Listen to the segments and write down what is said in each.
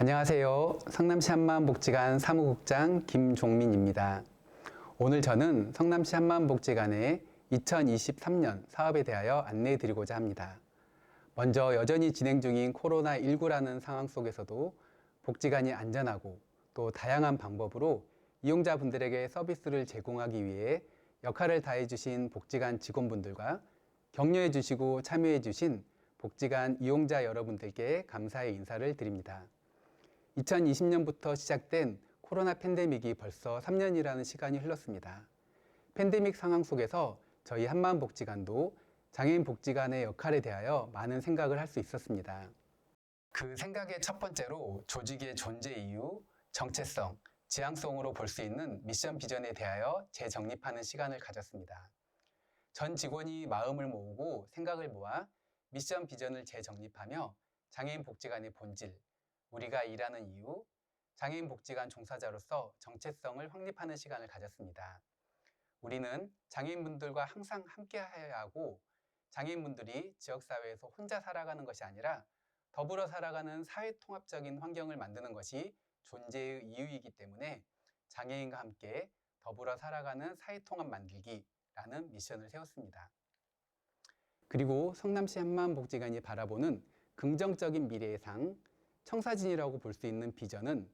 안녕하세요. 성남시 한마음복지관 사무국장 김종민입니다. 오늘 저는 성남시 한마음복지관의 2023년 사업에 대하여 안내해 드리고자 합니다. 먼저 여전히 진행 중인 코로나19라는 상황 속에서도 복지관이 안전하고 또 다양한 방법으로 이용자분들에게 서비스를 제공하기 위해 역할을 다해 주신 복지관 직원분들과 격려해 주시고 참여해 주신 복지관 이용자 여러분들께 감사의 인사를 드립니다. 2020년부터 시작된 코로나 팬데믹이 벌써 3년이라는 시간이 흘렀습니다. 팬데믹 상황 속에서 저희 한마음복지관도 장애인 복지관의 역할에 대하여 많은 생각을 할 수 있었습니다. 그 생각의 첫 번째로 조직의 존재 이유, 정체성, 지향성으로 볼 수 있는 미션 비전에 대하여 재정립하는 시간을 가졌습니다. 전 직원이 마음을 모으고 생각을 모아 미션 비전을 재정립하며 장애인 복지관의 본질, 우리가 일하는 이유, 장애인 복지관 종사자로서 정체성을 확립하는 시간을 가졌습니다. 우리는 장애인분들과 항상 함께 해야 하고 장애인분들이 지역사회에서 혼자 살아가는 것이 아니라 더불어 살아가는 사회통합적인 환경을 만드는 것이 존재의 이유이기 때문에 장애인과 함께 더불어 살아가는 사회통합 만들기라는 미션을 세웠습니다. 그리고 성남시 한마음복지관이 바라보는 긍정적인 미래의 상, 청사진이라고 볼 수 있는 비전은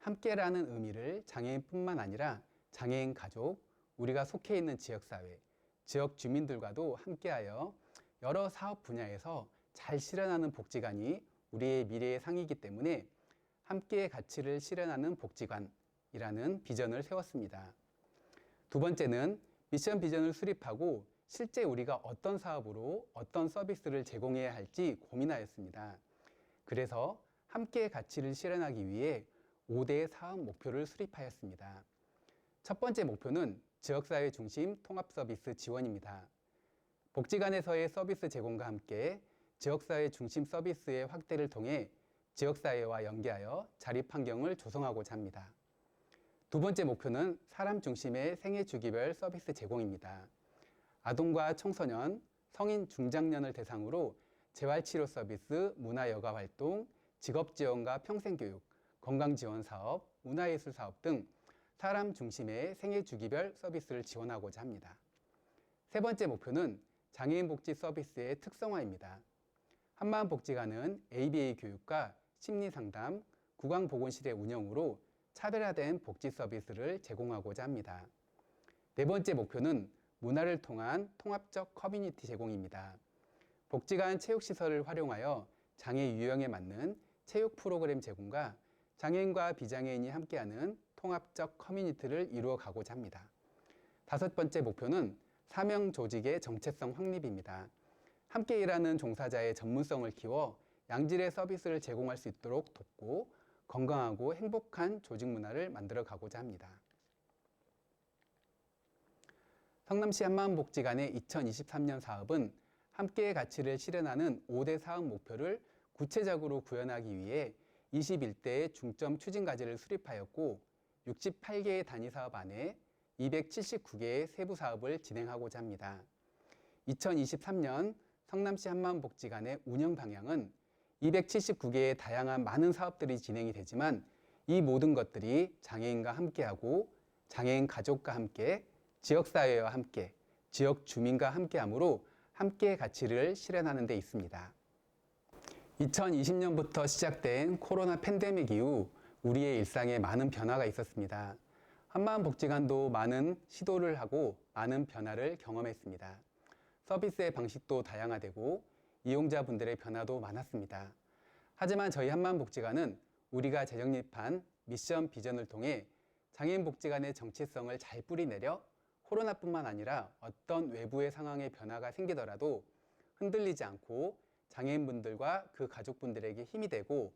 함께라는 의미를 장애인뿐만 아니라 장애인 가족, 우리가 속해 있는 지역사회, 지역 주민들과도 함께하여 여러 사업 분야에서 잘 실현하는 복지관이 우리의 미래의 상이기 때문에 함께의 가치를 실현하는 복지관이라는 비전을 세웠습니다. 두 번째는 미션 비전을 수립하고 실제 우리가 어떤 사업으로 어떤 서비스를 제공해야 할지 고민하였습니다. 그래서 함께의 가치를 실현하기 위해 5대 사업 목표를 수립하였습니다. 첫 번째 목표는 지역사회 중심 통합 서비스 지원입니다. 복지관에서의 서비스 제공과 함께 지역사회 중심 서비스의 확대를 통해 지역사회와 연계하여 자립 환경을 조성하고자 합니다. 두 번째 목표는 사람 중심의 생애 주기별 서비스 제공입니다. 아동과 청소년, 성인 중장년을 대상으로 재활치료 서비스, 문화여가 활동, 직업지원과 평생교육, 건강지원 사업, 문화예술 사업 등 사람 중심의 생애 주기별 서비스를 지원하고자 합니다. 세 번째 목표는 장애인 복지 서비스의 특성화입니다. 한마음복지관은 ABA 교육과 심리 상담, 구강보건실의 운영으로 차별화된 복지 서비스를 제공하고자 합니다. 네 번째 목표는 문화를 통한 통합적 커뮤니티 제공입니다. 복지관 체육시설을 활용하여 장애 유형에 맞는 체육 프로그램 제공과 장애인과 비장애인이 함께하는 통합적 커뮤니티를 이루어 가고자 합니다. 다섯 번째 목표는 사명 조직의 정체성 확립입니다. 함께 일하는 종사자의 전문성을 키워 양질의 서비스를 제공할 수 있도록 돕고 건강하고 행복한 조직 문화를 만들어 가고자 합니다. 성남시 한마음복지관의 2023년 사업은 함께의 가치를 실현하는 5대 사업 목표를 구체적으로 구현하기 위해 21대의 중점 추진 과제를 수립하였고 68개의 단위 사업 안에 279개의 세부 사업을 진행하고자 합니다. 2023년 성남시 한마음복지관의 운영 방향은 279개의 다양한 많은 사업들이 진행이 되지만 이 모든 것들이 장애인과 함께하고 장애인 가족과 함께 지역사회와 함께 지역 주민과 함께하므로 함께의 가치를 실현하는 데 있습니다. 2020년부터 시작된 코로나 팬데믹 이후 우리의 일상에 많은 변화가 있었습니다. 한마음 복지관도 많은 시도를 하고 많은 변화를 경험했습니다. 서비스의 방식도 다양화되고 이용자분들의 변화도 많았습니다. 하지만 저희 한마음 복지관은 우리가 재정립한 미션 비전을 통해 장애인 복지관의 정체성을 잘 뿌리내려 코로나뿐만 아니라 어떤 외부의 상황의 변화가 생기더라도 흔들리지 않고 장애인분들과 그 가족분들에게 힘이 되고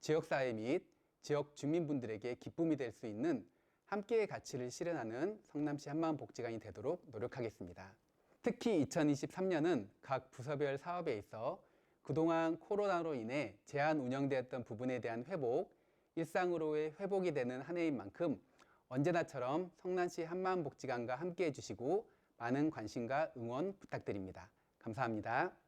지역사회 및 지역 주민분들에게 기쁨이 될 수 있는 함께의 가치를 실현하는 성남시 한마음복지관이 되도록 노력하겠습니다. 특히 2023년은 각 부서별 사업에 있어 그동안 코로나로 인해 제한 운영되었던 부분에 대한 회복, 일상으로의 회복이 되는 한 해인 만큼 언제나처럼 성남시 한마음복지관과 함께 해 주시고 많은 관심과 응원 부탁드립니다. 감사합니다.